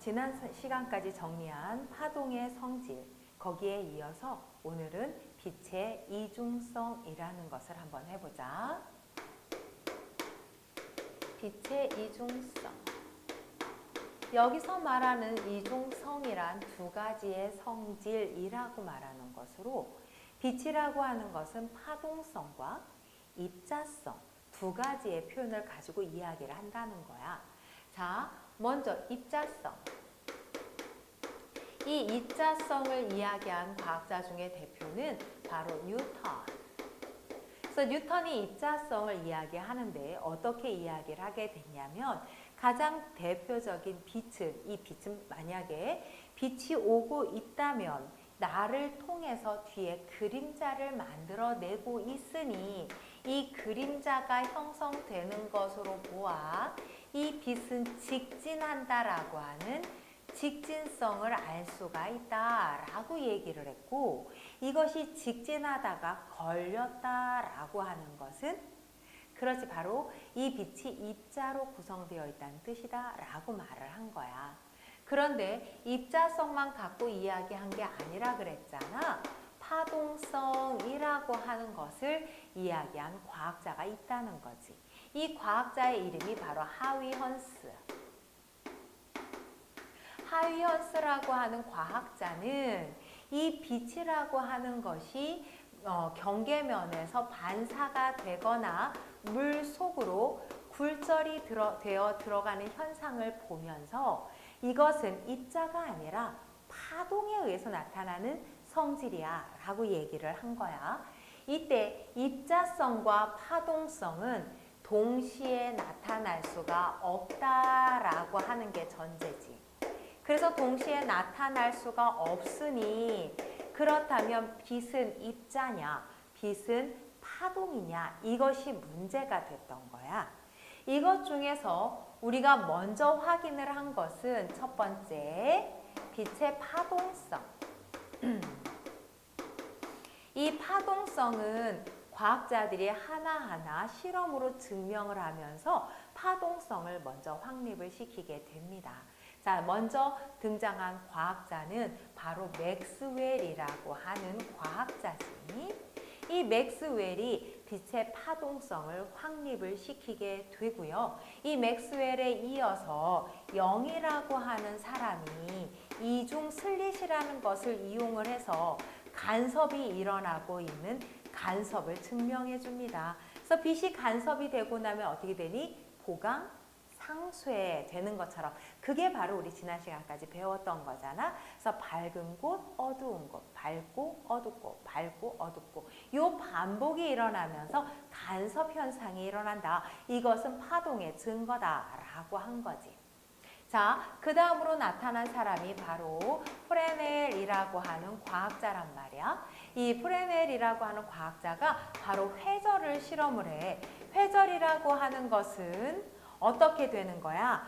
지난 사- 시간까지 정리한 파동의 성질 거기에 이어서 오늘은 빛의 이중성이라는 것을 한번 해보자. 빛의 이중성. 여기서 말하는 이중성이란 두 가지의 성질이라고 말하는 것으로 빛이라고 하는 것은 파동성과 입자성 두 가지의 표현을 가지고 이야기를 한다는 거야. 자, 먼저 입자성. 이 입자성을 이야기한 과학자 중에 대표는 바로 뉴턴. 그래서 뉴턴이 입자성을 이야기하는데 어떻게 이야기를 하게 됐냐면 가장 대표적인 빛은 이 빛은 만약에 빛이 오고 있다면 나를 통해서 뒤에 그림자를 만들어내고 있으니 이 그림자가 형성되는 것으로 보아 이 빛은 직진한다라고 하는 직진성을 알 수가 있다라고 얘기를 했고 이것이 직진하다가 걸렸다라고 하는 것은 그렇지 바로 이 빛이 입자로 구성되어 있다는 뜻이다라고 말을 한 거야. 그런데 입자성만 갖고 이야기한 게 아니라 그랬잖아. 파동성이라고 하는 것을 이야기한 과학자가 있다는 거지. 이 과학자의 이름이 바로 하위 헌스. 하위 헌스라고 하는 과학자는 이 빛이라고 하는 것이 어, 경계면에서 반사가 되거나 물 속으로 굴절이 들어, 되어 들어가는 현상을 보면서 이것은 입자가 아니라 파동에 의해서 나타나는 성질이야 라고 얘기를 한 거야. 이때 입자성과 파동성은 동시에 나타날 수가 없다라고 하는 게 전제지. 그래서 동시에 나타날 수가 없으니 그렇다면 빛은 입자냐, 빛은 파동이냐 이것이 문제가 됐던 거야. 이것 중에서 우리가 먼저 확인을 한 것은 첫 번째 빛의 파동성. 이 파동성은 과학자들이 하나하나 실험으로 증명을 하면서 파동성을 먼저 확립을 시키게 됩니다. 자, 먼저 등장한 과학자는 바로 맥스웰이라고 하는 과학자지. 이 맥스웰이 빛의 파동성을 확립을 시키게 되고요. 이 맥스웰에 이어서 영이라고 하는 사람이 이중 슬릿이라는 것을 이용을 해서 간섭이 일어나고 있는 간섭을 증명해 줍니다. 그래서 빛이 간섭이 되고 나면 어떻게 되니? 보강 상쇄 되는 것처럼 그게 바로 우리 지난 시간까지 배웠던 거잖아. 그래서 밝은 곳, 어두운 곳, 밝고 어둡고, 밝고 어둡고 요 반복이 일어나면서 간섭 현상이 일어난다. 이것은 파동의 증거다라고 한 거지. 자, 그 다음으로 나타난 사람이 바로 프레넬이라고 하는 과학자란 말이야. 이 프레넬이라고 하는 과학자가 바로 회절을 실험을 해. 회절이라고 하는 것은 어떻게 되는 거야?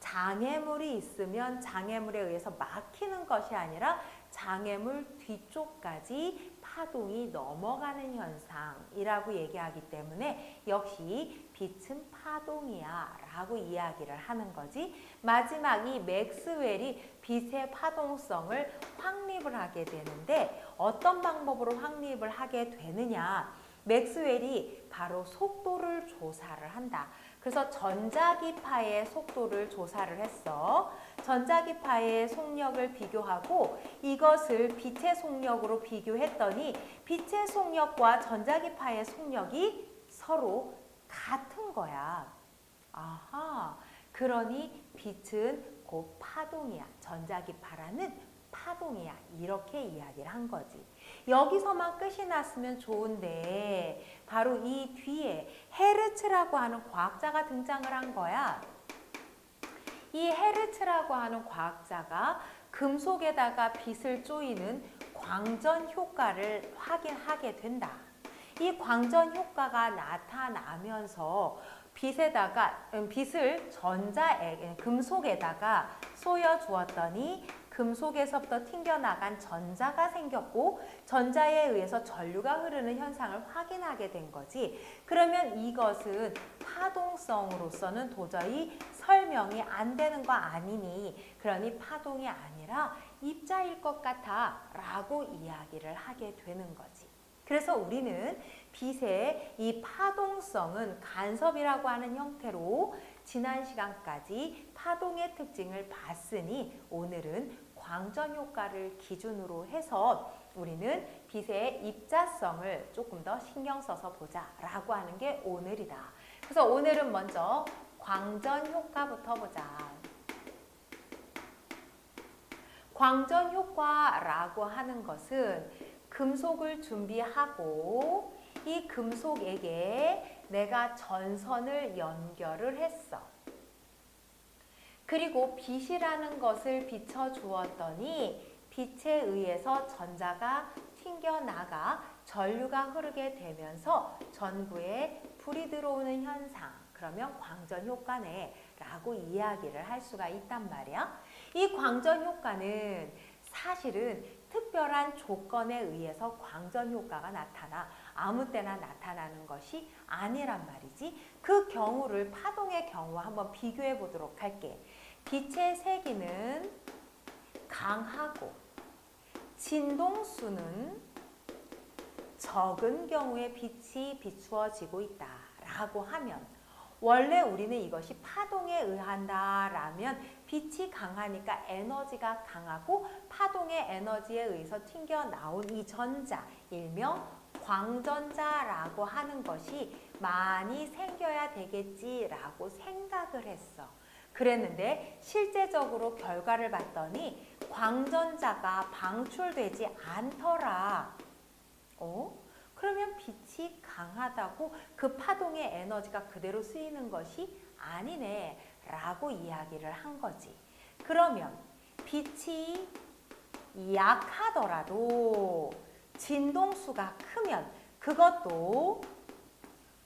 장애물이 있으면 장애물에 의해서 막히는 것이 아니라 장애물 뒤쪽까지 파동이 넘어가는 현상이라고 얘기하기 때문에 역시 빛은 파동이야 라고 이야기를 하는 거지. 마지막 이 맥스웰이 빛의 파동성을 확립을 하게 되는데 어떤 방법으로 확립을 하게 되느냐. 맥스웰이 바로 속도를 조사를 한다. 그래서 전자기파의 속도를 조사를 했어. 전자기파의 속력을 비교하고 이것을 빛의 속력으로 비교했더니 빛의 속력과 전자기파의 속력이 서로 같은 거야. 아하. 그러니 빛은 곧 파동이야. 전자기파라는 파동이야. 이렇게 이야기를 한 거지. 여기서만 끝이 났으면 좋은데 바로 이 뒤에 헤르츠라고 하는 과학자가 등장을 한 거야. 이 헤르츠라고 하는 과학자가 금속에다가 빛을 쪼이는 광전 효과를 확인하게 된다. 이 광전 효과가 나타나면서 빛에다가 음, 빛을 전자에 금속에다가 쏘여 주었더니 금속에서부터 튕겨나간 전자가 생겼고 전자에 의해서 전류가 흐르는 현상을 확인하게 된 거지. 그러면 이것은 파동성으로서는 도저히 설명이 안 되는 거 아니니 그러니 파동이 아니라 입자일 것 같아 라고 이야기를 하게 되는 거지. 그래서 우리는 빛의 이 파동성은 간섭이라고 하는 형태로 지난 시간까지 파동의 특징을 봤으니 오늘은 광전 효과를 기준으로 해서 우리는 빛의 입자성을 조금 더 신경 써서 보자라고 하는 게 오늘이다. 그래서 오늘은 먼저 광전 효과부터 보자. 광전 효과라고 하는 것은 금속을 준비하고 이 금속에게 내가 전선을 연결을 했어. 그리고 빛이라는 것을 비춰 주었더니 빛에 의해서 전자가 튕겨나가 전류가 흐르게 되면서 전구에 불이 들어오는 현상. 그러면 광전 효과네 라고 이야기를 할 수가 있단 말이야. 이 광전 효과는 사실은 특별한 조건에 의해서 광전 효과가 나타나 아무 때나 나타나는 것이 아니란 말이지. 그 경우를 파동의 경우와 한번 비교해 보도록 할게. 빛의 세기는 강하고 진동수는 적은 경우에 빛이 비추어지고 있다 라고 하면 원래 우리는 이것이 파동에 의한다 라면 빛이 강하니까 에너지가 강하고 파동의 에너지에 의해서 튕겨 나온 이 전자 일명 광전자라고 하는 것이 많이 생겨야 되겠지라고 생각을 했어. 그랬는데 실제적으로 결과를 봤더니 광전자가 방출되지 않더라. 어? 그러면 빛이 강하다고 그 파동의 에너지가 그대로 쓰이는 것이 아니네 라고 이야기를 한 거지. 그러면 빛이 약하더라도 진동수가 크면 그것도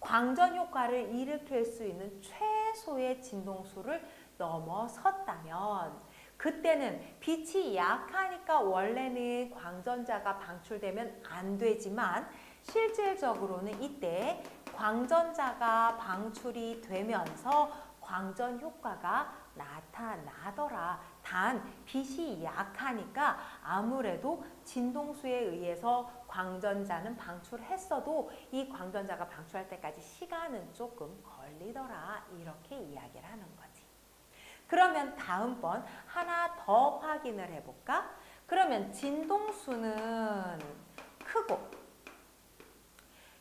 광전 효과를 일으킬 수 있는 최소의 진동수를 넘어섰다면 그때는 빛이 약하니까 원래는 광전자가 방출되면 안 되지만 실질적으로는 이때 광전자가 방출이 되면서 광전 효과가 나타나더라. 단 빛이 약하니까 아무래도 진동수에 의해서 광전자는 방출했어도 이 광전자가 방출할 때까지 시간은 조금 걸리더라. 이렇게 이야기를 하는 거지. 그러면 다음번 하나 더 확인을 해볼까? 그러면 진동수는 크고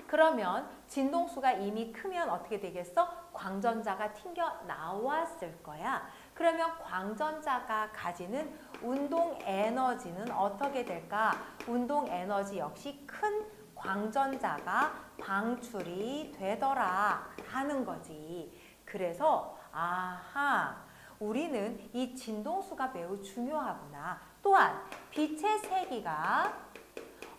그러면 진동수가 이미 크면 어떻게 되겠어? 광전자가 튕겨 나왔을 거야. 그러면 광전자가 가지는 운동 에너지는 어떻게 될까? 운동 에너지 역시 큰 광전자가 방출이 되더라 하는 거지. 그래서 아하 우리는 이 진동수가 매우 중요하구나. 또한 빛의 세기가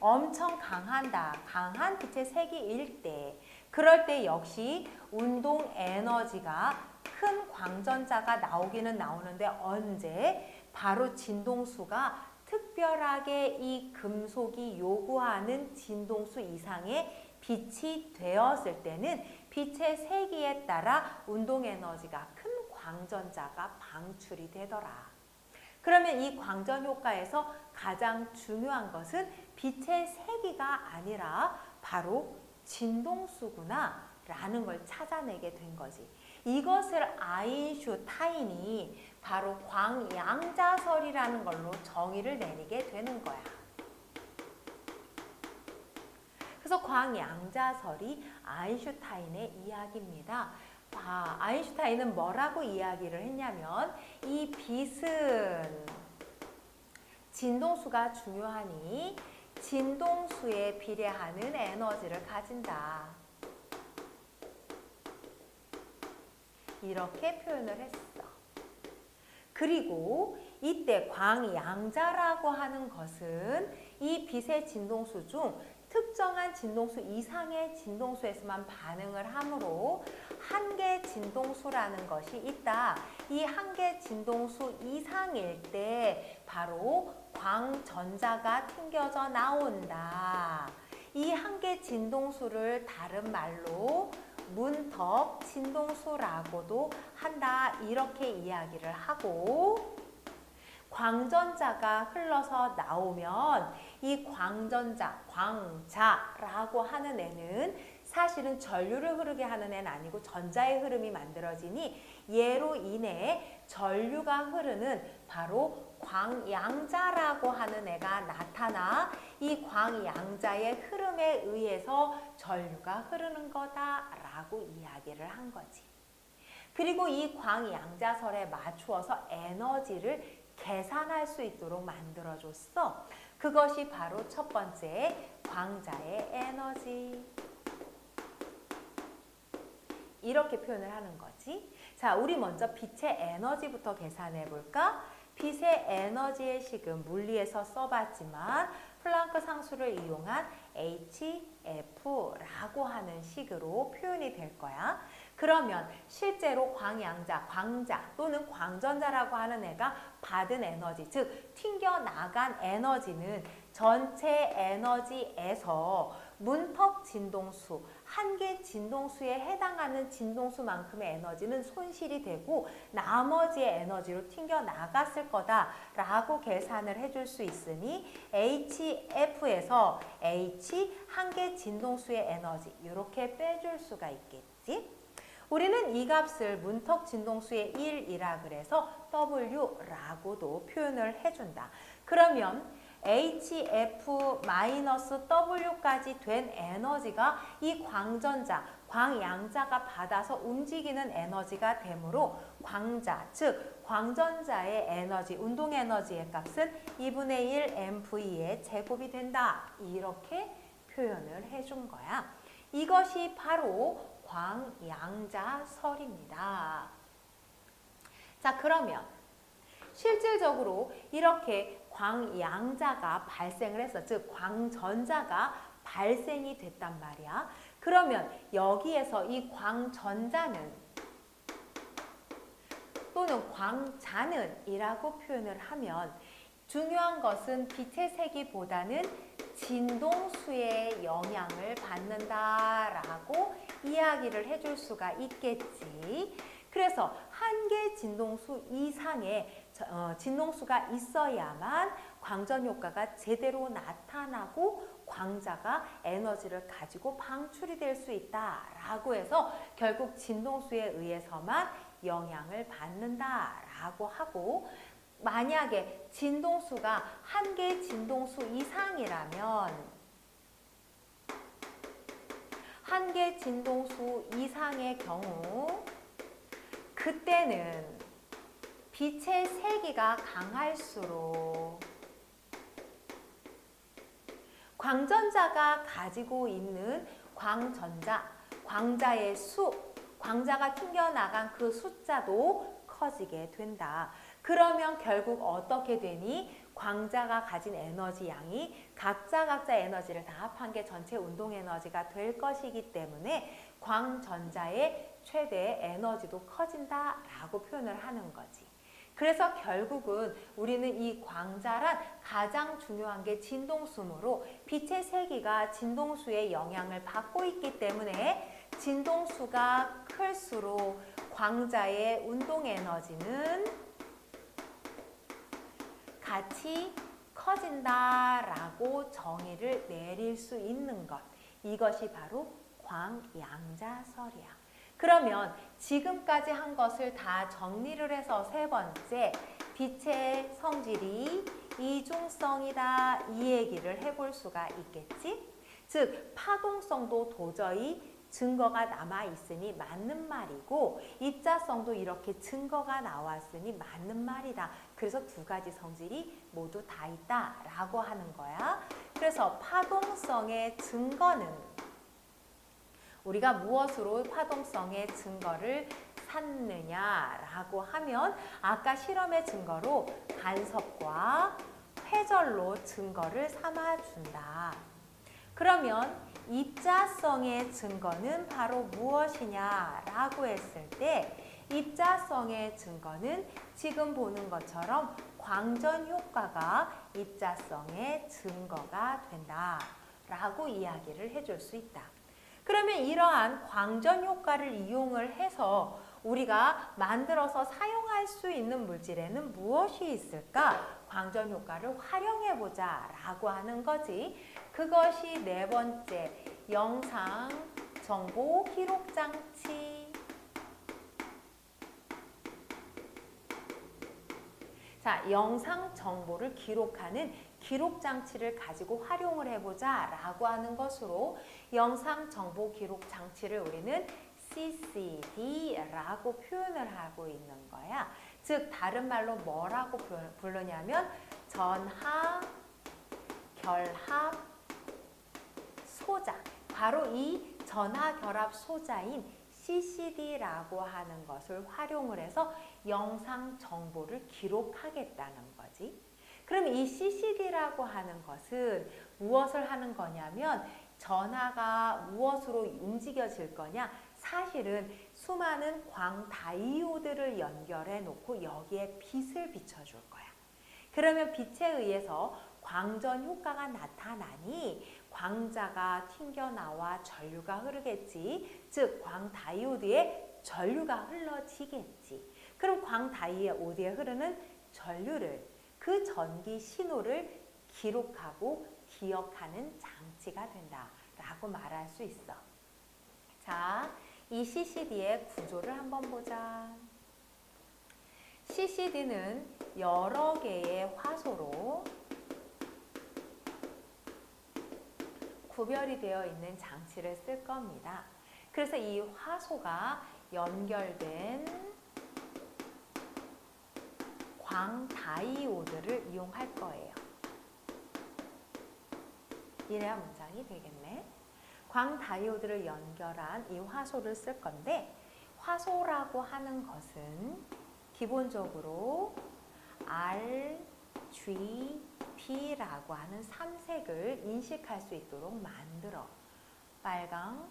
엄청 강한다. 강한 빛의 세기일 때. 그럴 때 역시 운동 에너지가 큰 광전자가 나오기는 나오는데 언제? 바로 진동수가 특별하게 이 금속이 요구하는 진동수 이상의 빛이 되었을 때는 빛의 세기에 따라 운동 에너지가 큰 광전자가 방출이 되더라. 그러면 이 광전 효과에서 가장 중요한 것은 빛의 세기가 아니라 바로 진동수구나 라는 걸 찾아내게 된 거지. 이것을 아인슈타인이 바로 광양자설이라는 걸로 정의를 내리게 되는 거야. 그래서 광양자설이 아인슈타인의 이야기입니다. 아, 아인슈타인은 뭐라고 이야기를 했냐면 이 빛은 진동수가 중요하니 진동수에 비례하는 에너지를 가진다. 이렇게 표현을 했어. 그리고 이때 광양자라고 하는 것은 이 빛의 진동수 중 특정한 진동수 이상의 진동수에서만 반응을 하므로 한계 진동수라는 것이 있다. 이 한계 진동수 이상일 때 바로 광전자가 튕겨져 나온다. 이 한계 진동수를 다른 말로 문턱 진동수라고도 한다. 이렇게 이야기를 하고 광전자가 흘러서 나오면 이 광전자, 광자라고 하는 애는 사실은 전류를 흐르게 하는 애는 아니고 전자의 흐름이 만들어지니 얘로 인해 전류가 흐르는 바로 광양자라고 하는 애가 나타나 이 광양자의 흐름에 의해서 전류가 흐르는 거다라고 이야기를 한 거지. 그리고 이 광양자설에 맞추어서 에너지를 계산할 수 있도록 만들어줬어. 그것이 바로 첫 번째 광자의 에너지. 이렇게 표현을 하는 거지. 자, 우리 먼저 빛의 에너지부터 계산해 볼까? 빛의 에너지의 식은 물리에서 써봤지만 플랑크 상수를 이용한 HF라고 하는 식으로 표현이 될 거야. 그러면 실제로 광양자, 광자 또는 광전자라고 하는 애가 받은 에너지, 즉 튕겨나간 에너지는 전체 에너지에서 문턱 진동수, 한계 진동수에 해당하는 진동수만큼의 에너지는 손실이 되고 나머지의 에너지로 튕겨 나갔을 거다라고 계산을 해줄 수 있으니 HF에서 H 한계 진동수의 에너지 이렇게 빼줄 수가 있겠지. 우리는 이 값을 문턱 진동수의 1이라 그래서 W라고도 표현을 해준다. 그러면 HF-W까지 된 에너지가 이 광전자, 광양자가 받아서 움직이는 에너지가 되므로 광자, 즉 광전자의 에너지, 운동 에너지의 값은 2분의 1 mV의 제곱이 된다. 이렇게 표현을 해준 거야. 이것이 바로 광 양자 설입니다. 자, 그러면 실질적으로 이렇게 광양자가 발생을 했어. 즉, 광전자가 발생이 됐단 말이야. 그러면 여기에서 이 광전자는 또는 광자는 이라고 표현을 하면 중요한 것은 빛의 세기보다는 진동수의 영향을 받는다라고 이야기를 해줄 수가 있겠지. 그래서 한계 진동수 이상의 어, 진동수가 있어야만 광전 효과가 제대로 나타나고 광자가 에너지를 가지고 방출이 될 수 있다라고 해서 결국 진동수에 의해서만 영향을 받는다라고 하고 만약에 진동수가 한계 진동수 이상이라면 한계 진동수 이상의 경우 그때는 빛의 세기가 강할수록 광전자가 가지고 있는 광전자, 광자의 수, 광자가 튕겨나간 그 숫자도 커지게 된다. 그러면 결국 어떻게 되니? 광자가 가진 에너지 양이 각자 각자 에너지를 다 합한 게 전체 운동 에너지가 될 것이기 때문에 광전자의 최대 에너지도 커진다라고 표현을 하는 거지. 그래서 결국은 우리는 이 광자란 가장 중요한 게 진동수므로 빛의 세기가 진동수의 영향을 받고 있기 때문에 진동수가 클수록 광자의 운동 에너지는 같이 커진다라고 정의를 내릴 수 있는 것. 이것이 바로 광양자설이야. 그러면 지금까지 한 것을 다 정리를 해서 세 번째, 빛의 성질이 이중성이다. 이 얘기를 해볼 수가 있겠지? 즉, 파동성도 도저히 증거가 남아 있으니 맞는 말이고 입자성도 이렇게 증거가 나왔으니 맞는 말이다. 그래서 두 가지 성질이 모두 다 있다라고 하는 거야. 그래서 파동성의 증거는 우리가 무엇으로 파동성의 증거를 찾느냐라고 하면 아까 실험의 증거로 간섭과 회절로 증거를 삼아 준다. 그러면 입자성의 증거는 바로 무엇이냐라고 했을 때 입자성의 증거는 지금 보는 것처럼 광전 효과가 입자성의 증거가 된다 라고 이야기를 해줄 수 있다. 그러면 이러한 광전 효과를 이용을 해서 우리가 만들어서 사용할 수 있는 물질에는 무엇이 있을까? 광전 효과를 활용해 보자 라고 하는 거지. 그것이 네 번째 영상 정보 기록 장치. 자, 영상 정보를 기록하는 기록 장치를 가지고 활용을 해보자 라고 하는 것으로 영상 정보 기록 장치를 우리는 CCD라고 표현을 하고 있는 거야. 즉 다른 말로 뭐라고 부- 부르냐면 전하, 결합, 소자. 바로 이 전하 결합 소자인 CCD라고 하는 것을 활용을 해서 영상 정보를 기록하겠다는 거지. 그럼 이 CCD라고 하는 것은 무엇을 하는 거냐면 전하가 무엇으로 움직여질 거냐? 사실은 수많은 광 다이오드를 연결해 놓고 여기에 빛을 비춰줄 거야. 그러면 빛에 의해서 광전 효과가 나타나니 광자가 튕겨나와 전류가 흐르겠지. 즉, 광 다이오드에 전류가 흘러지겠지. 그럼 광 다이오드에 흐르는 전류를 그 전기 신호를 기록하고 기억하는 장치가 된다라고 말할 수 있어. 자, 이 CCD의 구조를 한번 보자. CCD는 여러 개의 화소로 구별이 되어 있는 장치를 쓸 겁니다. 그래서 이 화소가 연결된 광 다이오드를 이용할 거예요. 이래야 문장이 되겠네. 광 다이오드를 연결한 이 화소를 쓸 건데 화소라고 하는 것은 기본적으로 R, G, B라고 하는 삼색을 인식할 수 있도록 만들어. 빨강,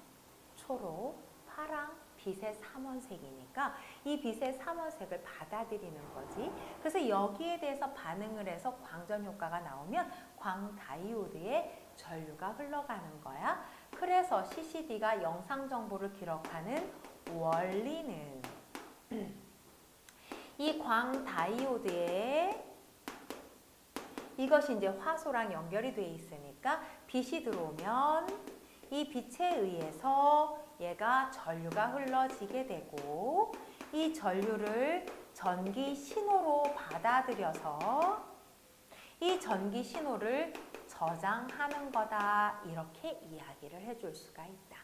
초록, 파랑, 빛의 삼원색이니까 이 빛의 삼원색을 받아들이는 거지. 그래서 여기에 대해서 반응을 해서 광전 효과가 나오면 광 다이오드에 전류가 흘러가는 거야. 그래서 CCD가 영상 정보를 기록하는 원리는 이 광 다이오드에 이것이 이제 화소랑 연결이 돼 있으니까 빛이 들어오면 이 빛에 의해서 얘가 전류가 흘러지게 되고 이 전류를 전기 신호로 받아들여서 이 전기 신호를 저장하는 거다 이렇게 이야기를 해줄 수가 있다.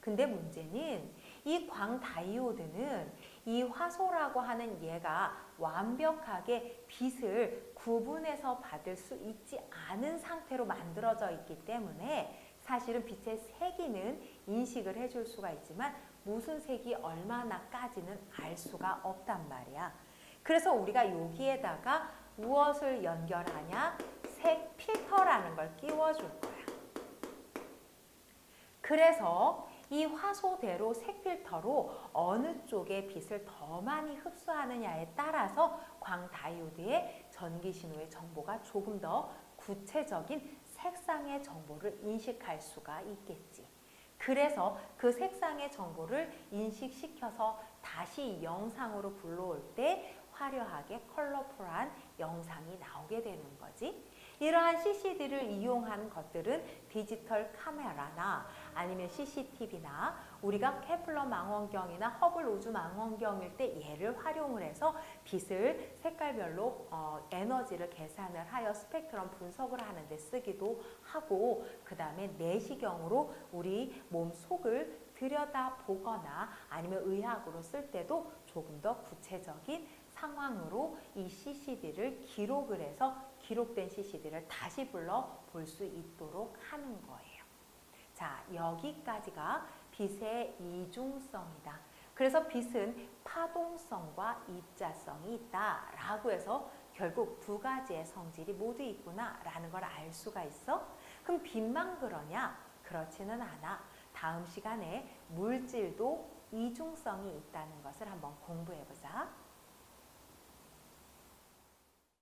근데 문제는 이 광 다이오드는 이 화소라고 하는 얘가 완벽하게 빛을 구분해서 받을 수 있지 않은 상태로 만들어져 있기 때문에 사실은 빛의 세기는 인식을 해줄 수가 있지만 무슨 색이 얼마나까지는 알 수가 없단 말이야. 그래서 우리가 여기에다가 무엇을 연결하냐? 색 필터라는 걸 끼워줄 거야. 그래서 이 화소대로 색 필터로 어느 쪽에 빛을 더 많이 흡수하느냐에 따라서 광 다이오드의 전기 신호의 정보가 조금 더 구체적인 색상의 정보를 인식할 수가 있겠지. 그래서 그 색상의 정보를 인식시켜서 다시 영상으로 불러올 때 화려하게 컬러풀한 영상이 나오게 되는 거지. 이러한 CCD를 이용한 것들은 디지털 카메라나 아니면 CCTV나 우리가 케플러 망원경이나 허블 우주 망원경일 때 얘를 활용을 해서 빛을 색깔별로 어, 에너지를 계산을 하여 스펙트럼 분석을 하는데 쓰기도 하고 그 다음에 내시경으로 우리 몸 속을 들여다 보거나 아니면 의학으로 쓸 때도 조금 더 구체적인 상황으로 이 CCD를 기록을 해서 기록된 CCD를 다시 불러 볼 수 있도록 하는 거예요. 자, 여기까지가 빛의 이중성이다. 그래서 빛은 파동성과 입자성이 있다 라고 해서 결국 두 가지의 성질이 모두 있구나 라는 걸 알 수가 있어. 그럼 빛만 그러냐? 그렇지는 않아. 다음 시간에 물질도 이중성이 있다는 것을 한번 공부해 보자.